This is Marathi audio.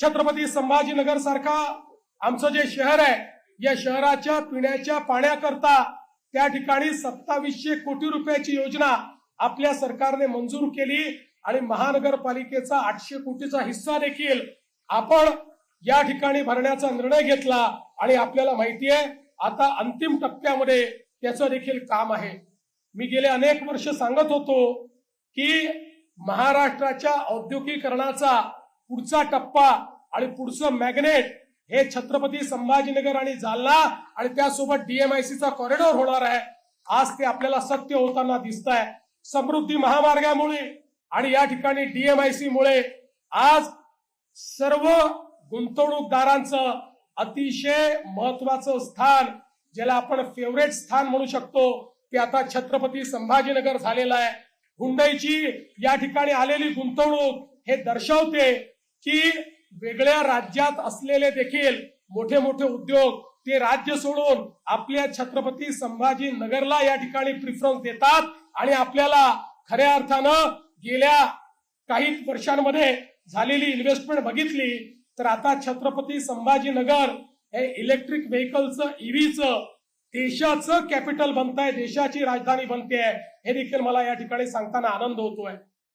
छत्रपती संभाजीनगर सारखा आमचं जे शहर आहे या शहराच्या पिण्याच्या पाण्याकरता त्या ठिकाणी सत्तावीसशे कोटी रुपयाची योजना आपल्या सरकारने मंजूर केली आणि महानगरपालिकेचा आठशे कोटीचा हिस्सा देखील आपण या ठिकाणी भरण्याचा निर्णय घेतला आणि आपल्याला माहिती आहे आता अंतिम टप्प्यामध्ये त्याचं देखील काम आहे. मी गेले अनेक वर्ष सांगत होतो की महाराष्ट्राच्या औद्योगिकरणाचा पुढचा टप्पा आणि पुढचं मॅग्नेट हे छत्रपती संभाजीनगर आणि जालना आणि त्यासोबत डीएमआयसीचा कॉरिडॉर होणार आहे. आज ते आपल्याला सत्य होताना दिसत आहे समृद्धी महामार्गामुळे आणि या ठिकाणी डीएमआयसी मुळे आज सर्व गुंतवणूकदारांचं अतिशय महत्वाचं स्थान ज्याला आपण फेवरेट स्थान म्हणू शकतो ते आता छत्रपती संभाजीनगर झालेलं आहे. हुंडईची या ठिकाणी आलेली गुंतवणूक हे दर्शवते की वेगळ्या राज्यात असलेले देखील मोठे मोठे उद्योग ते राज्य सोडून आपल्या छत्रपती संभाजी नगरला या ठिकाणी प्रिफरन्स देतात आणि आपल्याला खऱ्या अर्थानं गेल्या काही वर्षांमध्ये झालेली इन्व्हेस्टमेंट बघितली तर आता छत्रपती संभाजीनगर हे इलेक्ट्रिक व्हेकलचं ईव्हीचं देशाचं कॅपिटल बनत आहे देशाची राजधानी बनते आहे हे देखील मला या ठिकाणी सांगताना आनंद होतोय.